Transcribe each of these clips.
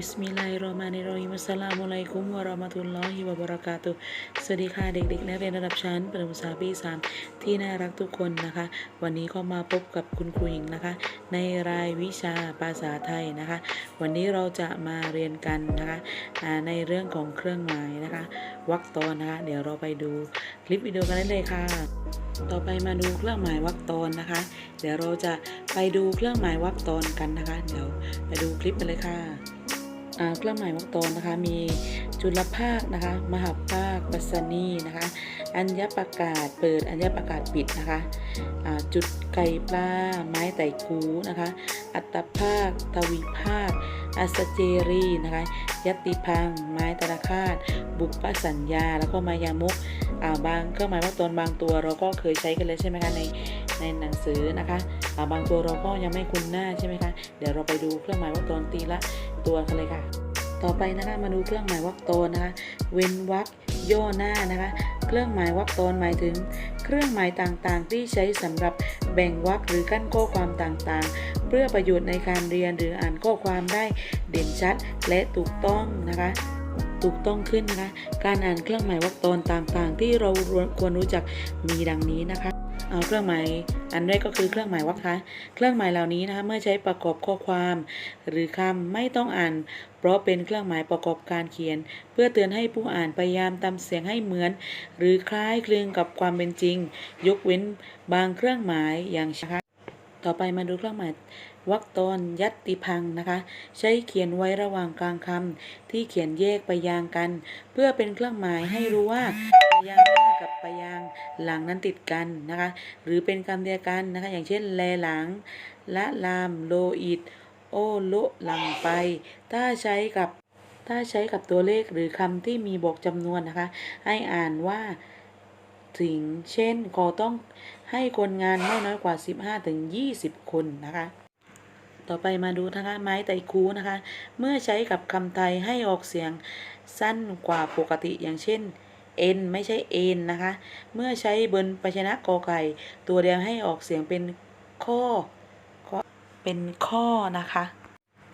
บิสมิลลาฮิรเราะห์มานิรเราะฮีมอัสสลามุอะลัยกุมวะเราะมะตุลลอฮิวะบะเราะกาตุสวัสดีค่ะเด็กๆนักเรียนระดับชั้นประถมศึกษาปีสามที่น่ารักทุกคนนะคะ วันนี้ก็มาพบกับคุณครูหญิงนะคะ ในรายวิชาภาษาไทยนะคะ วันนี้เราจะมาเรียนกันนะคะในเรื่องของเครื่องหมายนะคะวรรคตอนนะคะ เดี๋ยวเราไปดูคลิปวิดีโอกันได้เลยค่ะ ต่อไปมาดูเครื่องหมายวรรคตอนนะคะ เดี๋ยวเราจะไปดูเครื่องหมายวรรคตอนกันนะคะ เดี๋ยวไปดูคลิปกันเลยค่ะ เครื่องหมายวรรคตอนนะคะ มี จุลภาคนะคะ มหาภาคปัสนีนะคะ อัญญประกาศเปิดอัญญประกาศปิดนะคะอ่าจุดไก่ปลาไม้ไต่คูนะคะ อัตภาค ทวีภาค อัสเจรีนะคะยติพัง ไม้ตะคาตบุปสัญญา แล้วก็มายามุกบางเครื่องหมายวรรคตนบางตัวเราก็เคยใช้กันเลยใช่ไหมคะในในหนังสือนะคะบางตัวเราก็ยังไม่คุ้นหน้าใช่ไหมคะเดี๋ยวเราไปดูเครื่องหมายวรรคตนตีละตัวกันเลยค่ะ ต่อไปนะคะมาดูเครื่องหมายวรรคตอนนะคะ เว้นวรรคย่อหน้านะคะ เครื่องหมายวรรคตอนหมายถึง เครื่องหมายต่างๆ ที่ใช้สำหรับแบ่งวรรคหรือกั้นข้อความต่างๆ เพื่อประโยชน์ในการเรียนหรืออ่านข้อความได้เด่นชัดและถูกต้องนะคะถูกต้องขึ้นนะคะ การอ่านเครื่องหมายวรรคตอนต่างๆ ที่เราควรรู้จักมีดังนี้นะคะ เอาเครื่องหมายอันแรกก็คือเครื่องหมายวรรคคะเครื่องหมายเหล่านี้นะคะเมื่อใช้ประกอบข้อความ หรือคำไม่ต้องอ่าน เพราะเป็นเครื่องหมายประกอบการเขียน เพื่อเตือนให้ผู้อ่านพยายามทำเสียงให้เหมือน หรือคล้ายคลึงกับความเป็นจริง ยกเว้นบางเครื่องหมายอย่างนะคะต่อไปมาดูเครื่องหมายวรรคตอนยัตติพังนะคะ ใช้เขียนไว้ระหว่างกลางคำที่เขียนแยกไปยางกัน เพื่อเป็นเครื่องหมายให้รู้ว่าไปยางหน้ากับไปยางหลังนั้นติดกันนะคะ หรือเป็นคำเดียวกันนะคะ อย่างเช่น แลหลัง ละลามโลอิดโอโลหลังไป ถ้าใช้กับถ้าใช้กับตัวเลขหรือคำที่มีบอกจำนวนนะคะ ให้อ่านว่าถึงเช่นก็ต้องให้คนงานไม่น้อยกว่า 15ถึง20 คนนะคะ ต่อไปมาดูนะคะไม้ไตคูนะคะ เมื่อใช้กับคำไทยให้ออกเสียงสั้นกว่าปกติอย่างเช่นเอ็นไม่ใช่เอ็นนะคะ เมื่อใช้บนภาชนะกอไก่ ตัวเดียวให้ออกเสียงเป็นข้อข้อเป็นข้อนะคะ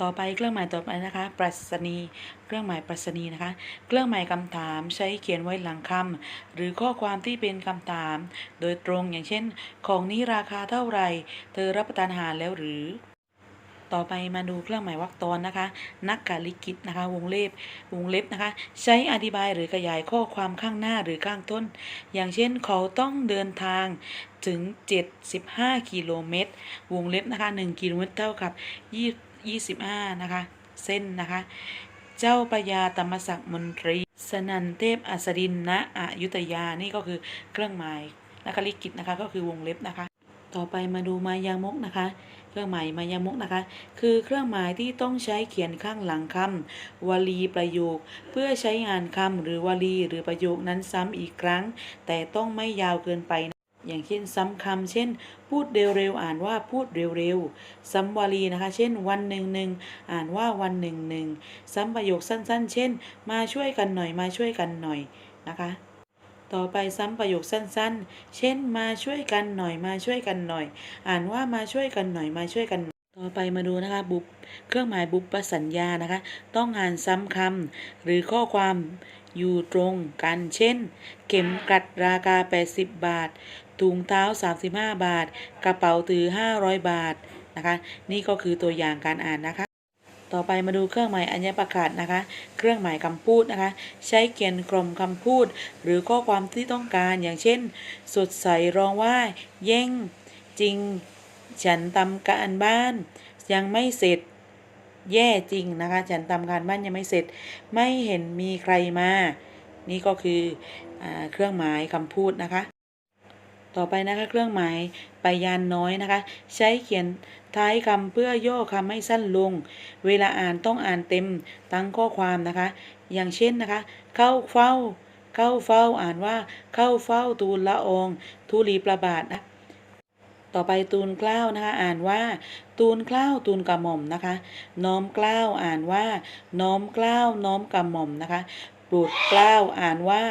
ต่อไปเครื่องหมายต่อไปนะคะปรัชนีเครื่องหมายปรัชนีนะคะ เครื่องหมายคำถามใช้เขียนไว้หลังคำหรือข้อความที่เป็นคำถาม โดยตรงอย่างเช่น ของนี้ราคาเท่าไหร่ เธอรับประทานอาหารแล้วหรือ ต่อไปมาดูเครื่องหมายวรรคตอนนะคะ นักการลิกิตนะคะ วงเล็บ วงเล็บนะคะ ใช้อธิบายหรือขยายข้อความข้างหน้าหรือข้างต้น อย่างเช่นเขาต้องเดินทางถึง 75 กิโลเมตร วงเล็บนะคะ1กิโลเมตรเท่ากับ25 นะคะ เส้นนะคะ เจ้าปยาธรรมศักดิ์มนตรี สนันเทพอัสดินณอยุธยา นี่ก็คือเครื่องหมายนักการลิกิตนะคะ ก็คือวงเล็บนะคะ ต่อไปมาดูมายามกนะคะ เครื่องหมายมายามกนะคะ คือเครื่องหมายที่ต้องใช้เขียนข้างหลังคำวลีประโยค เพื่อใช้งานคำหรือวลีหรือประโยคนั้นซ้ำอีกครั้ง แต่ต้องไม่ยาวเกินไปนะอย่างเช่นซ้ำคำเช่น พูดเร็วๆอ่านว่าพูดเร็วๆซ้ำวลีนะคะ เช่น วันหนึ่งหนึ่งอ่านว่าวันหนึ่งหนึ่งซ้ำประโยคสั้นๆ เช่น มาช่วยกันหน่อยมาช่วยกันหน่อยนะคะ ต่อไปซ้ำประโยคสั้นๆ เช่น มาช่วยกันหน่อย มาช่วยกันหน่อย อ่านว่ามาช่วยกันหน่อย มาช่วยกันหน่อยต่อไปมาดูนะคะบุปเครื่องหมายบุปสัญญานะคะ ต้องอ่านซ้ำคำหรือข้อความอยู่ตรงกัน เช่น เข็มกลัดราคา 80 บาท ถุงเท้า 35 บาท กระเป๋าถือ 500 บาทนะคะ นี่ก็คือตัวอย่างการอ่านนะคะ ต่อไปมาดูเครื่องหมายอัญญประกาศนะคะ เครื่องหมายคำพูดนะคะ ใช้เขียนกลมคำพูด หรือข้อความที่ต้องการอย่างเช่น สดใสร้องว่า เย่ง จริง ฉันทำการบ้าน ยังไม่เสร็จ แย่จริงนะคะ ฉันทำการบ้านยังไม่เสร็จ ไม่เห็นมีใครมา นี่ก็คืออเครื่องหมายคำพูดนะคะ ต่อไปนะคะเครื่องหมายไปยานน้อยนะคะ ใช้เขียนท้ายคำเพื่อย่อคำให้สั้นลง เวลาอ่านต้องอ่านเต็มตั้งข้อความนะคะ อย่างเช่นนะคะ เข้าเฝ้า เข้าเฝ้าอ่านว่า เข้าเฝ้าทูลละองทูลีประบาทนะต่อไปตูนกล้าวนะคะ อ่านว่า ตูนกล้าวตูนกระหม่อมนะคะ น้อมกล้าวอ่านว่า น้อมกล้าวน้อมกระหม่อมนะคะ โปรดกล้าวอ่านว่า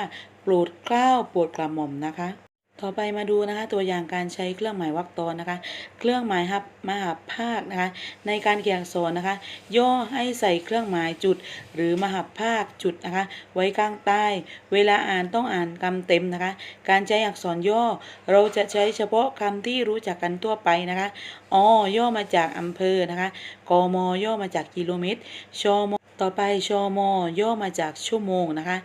โปรดกล้าวโปรดกระหม่อมนะคะ ต่อไปมาดูนะคะตัวอย่างการใช้เครื่องหมายวรรคตอนนะคะ เครื่องหมายฮับมหาภาคนะคะ ในการเขียนอักษรนะคะ ย่อให้ใส่เครื่องหมายจุด หรือมหาภาคจุดนะคะ ไว้ข้างใต้ เวลาอ่านต้องอ่านคำเต็มนะคะ การใช้อักษรย่อ เราจะใช้เฉพาะคำที่รู้จักกันทั่วไปนะคะอย่อมาจากอำเภอนะคะกมย่อมาจากกิโลเมตรชม ต่อไปชมย่อมาจากชั่วโมงนะคะ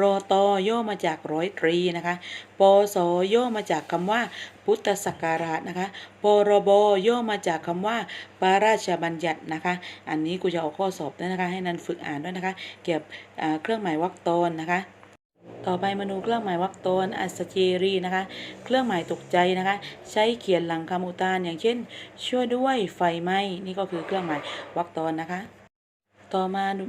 รอตย่อมาจากร้อยตรีนะคะ ปสย่อมาจากคำว่าพุทธศักราชนะคะ ปรบย่อมาจากคำว่าพระราชบัญญัตินะคะ อันนี้กูจะเอาข้อสอบด้วยนะคะ ให้นันฝึกอ่านด้วยนะคะ เกี่ยวกับเครื่องหมายวรรคตอนนะคะต่อไปมาดูเครื่องหมายวรรคตอนอัสเจรีนะคะ เครื่องหมายตกใจนะคะ ใช้เขียนหลังคำอุทานอย่างเช่น ช่วยด้วยไฟไหม้นี่ก็คือเครื่องหมายวรรคตอนนะคะ ต่อมาดู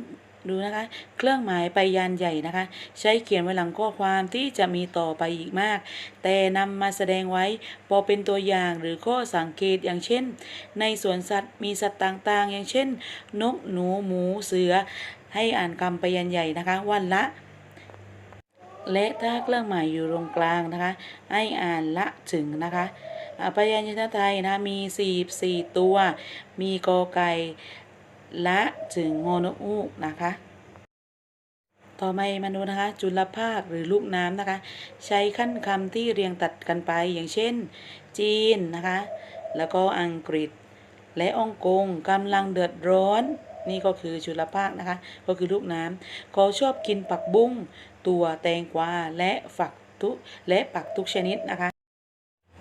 ดูนะคะ เครื่องหมายไปยานใหญ่นะคะ ใช้เขียนไว้หลังข้อความที่จะมีต่อไปอีกมาก แต่นำมาแสดงไว้พอเป็นตัวอย่างหรือข้อสังเกตอย่างเช่น ในสวนสัตว์มีสัตว์ต่างๆ อย่างเช่น นกหนูหมูเสือ ให้อ่านคำไปยันใหญ่นะคะ วันละ และถ้าเครื่องหมายอยู่ตรงกลางนะคะ ให้อ่านละถึงนะคะอ่าพยัญชนะไทยนะมี 44 ตัว มีกอไก่ และถึงโงอนกอูกนะคะ ต่อมามาดูนะคะ จุลภาคหรือลูกน้ำนะคะ ใช้ขั้นคำที่เรียงตัดกันไปอย่างเช่น จีนนะคะ แล้วก็อังกฤษ และองกงกำลังเดือดร้อน นี่ก็คือจุลภาคนะคะ ก็คือลูกน้ำเขาชอบกินผักบุ้ง ตัวแตงกวาและฝักทุและปักทุกชนิดนะคะ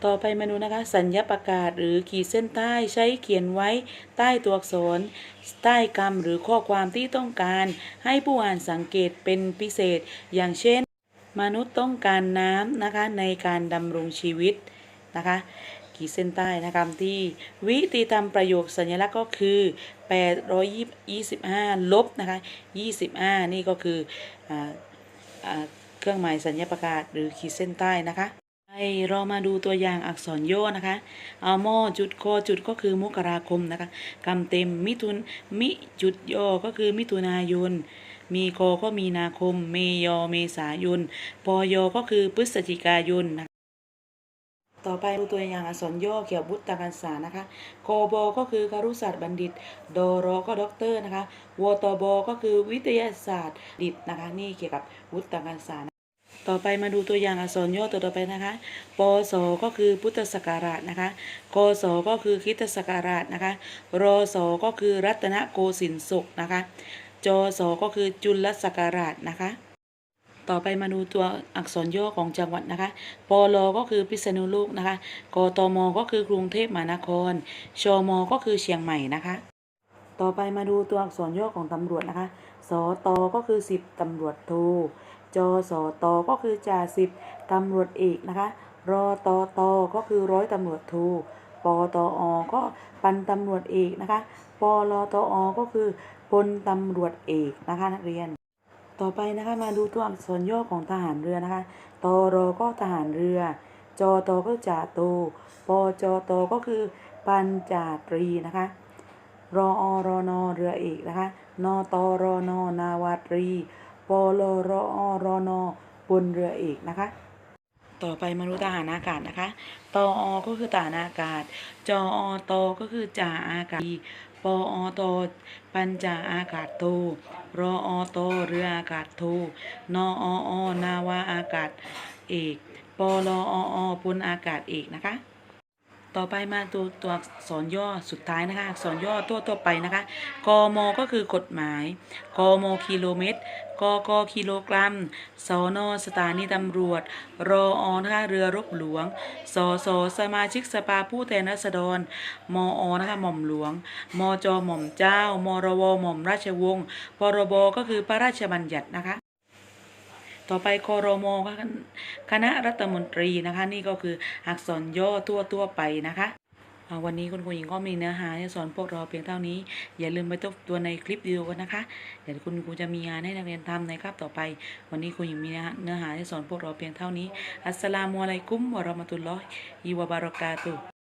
ต่อไปมาดูนะคะ สัญญาประกาศหรือขีดเส้นใต้ใช้เขียนไว้ใต้ตัวอักษร ใต้คำหรือข้อความที่ต้องการ ให้ผู้อ่านสังเกตเป็นพิเศษ อย่างเช่น มนุษย์ต้องการน้ำนะคะในการดำรงชีวิตนะคะ ขีดเส้นใต้นะคะที่ วิธีทำประโยคสัญลักษณ์ก็คือ 825 ลบนะคะ25 นี่ก็คือออเครื่องหมายสัญญาประกาศหรือขีดเส้นใต้นะคะ เรามาดูตัวอย่างอักษรย่อนะคะเอามอจุดโคจุดก็คือมกราคมนะคะคำเต็มมิถุนมิจุดยอก็คือมิถุนายน มีโคก็มีนาคม เมยอเมษายนปอยอก็คือพฤศจิกายนนะคะต่อไปดูตัวอย่างอักษรย่อเกี่ยวกับวุฒิการศึกษานะคะกบก็คือครุศาสตร์บัณฑิตดรก็ด็อกเตอร์นะคะวตบก็คือวิทยาศาสตร์ดิตนะคะ นี่เกี่ยวกับวุฒิการศึกษา ต่อไปมาดูตัวอย่างอักษรย่อตัวต่อไปนะคะ ปศก็คือพุทธศักราชนะคะกศก็คือคิตศักราชนะคะรศก็คือรัตนโกสินทร์ศกนะคะจศก็คือจุลศักราชนะคะต่อไปมาดูตัวอักษรย่อของจังหวัดนะคะ ปลก็คือพิษณุโลกนะคะ กตม ก็คือกรุงเทพมหานคร ชม ก็คือเชียงใหม่นะคะ ต่อไปมาดูตัวอักษรย่อของตำรวจนะคะ สต ก็คือสิบตำรวจโท จสตก็คือจ่าสิบตำรวจเอกนะคะ รอตอตก็คือร้อยตำรวจโทปตอก็พันตำรวจเอกนะคะปลตอก็คือพลตำรวจเอกนะคะนักเรียน ต่อไปนะคะมาดูตัวอักษรย่อของทหารเรือนะคะตรก็ทหารเรือ จตก็จ่าโตปจตก็คือปัญจาตรีนะคะรออรอนอเรือเอกนะคะนอตอรอนอนาวาตรี ปลรออรอนอบนเรือเอกนะคะ ต่อไปมาดูทหารอากาศนะคะตออก็คือทหารอากาศ จออตอก็คือจ่าอากาศปออตปัญจาอากาศโทรออตเรืออากาศโทนอออนาวาอากาศเอกปลออพลอากาศเอกนะคะ ต่อไปมาตัวตัวอักษรย่อสุดท้ายนะคะอักษรย่อตัวตัวไปนะคะกมก็คือกฎหมายกมกิโลเมตรกกกิโลกรัมสนสถานีตำรวจ รออนะคะเรือรบหลวง สสสมาชิกสภาผู้แทนราษฎร มอนะคะหม่อมหลวง มจหม่อมเจ้า มรวหม่อมราชวงศ์พรบก็คือพระราชบัญญัตินะคะ ต่อไปคอรมค่ะคณะรัฐมนตรีนะคะ นี่ก็คืออักษรย่อทั่วทั่วไปนะคะวันนี้คุณครูหญิงก็มีเนื้อหาที่สอนพวกเราเพียงเท่านี้ อย่าลืมไปทบทวในคลิปวิดีโอกันนะคะ เดี๋ยวคุณครูจะมีงานให้นักเรียนทำในคาบต่อไป วันนี้ครูหญิงมีเนื้อหาที่สอนพวกเราเพียงเท่านี้ อัสสลามุอะลัยกุมวะราะมะตุลลอฮิวะบารอกาตุ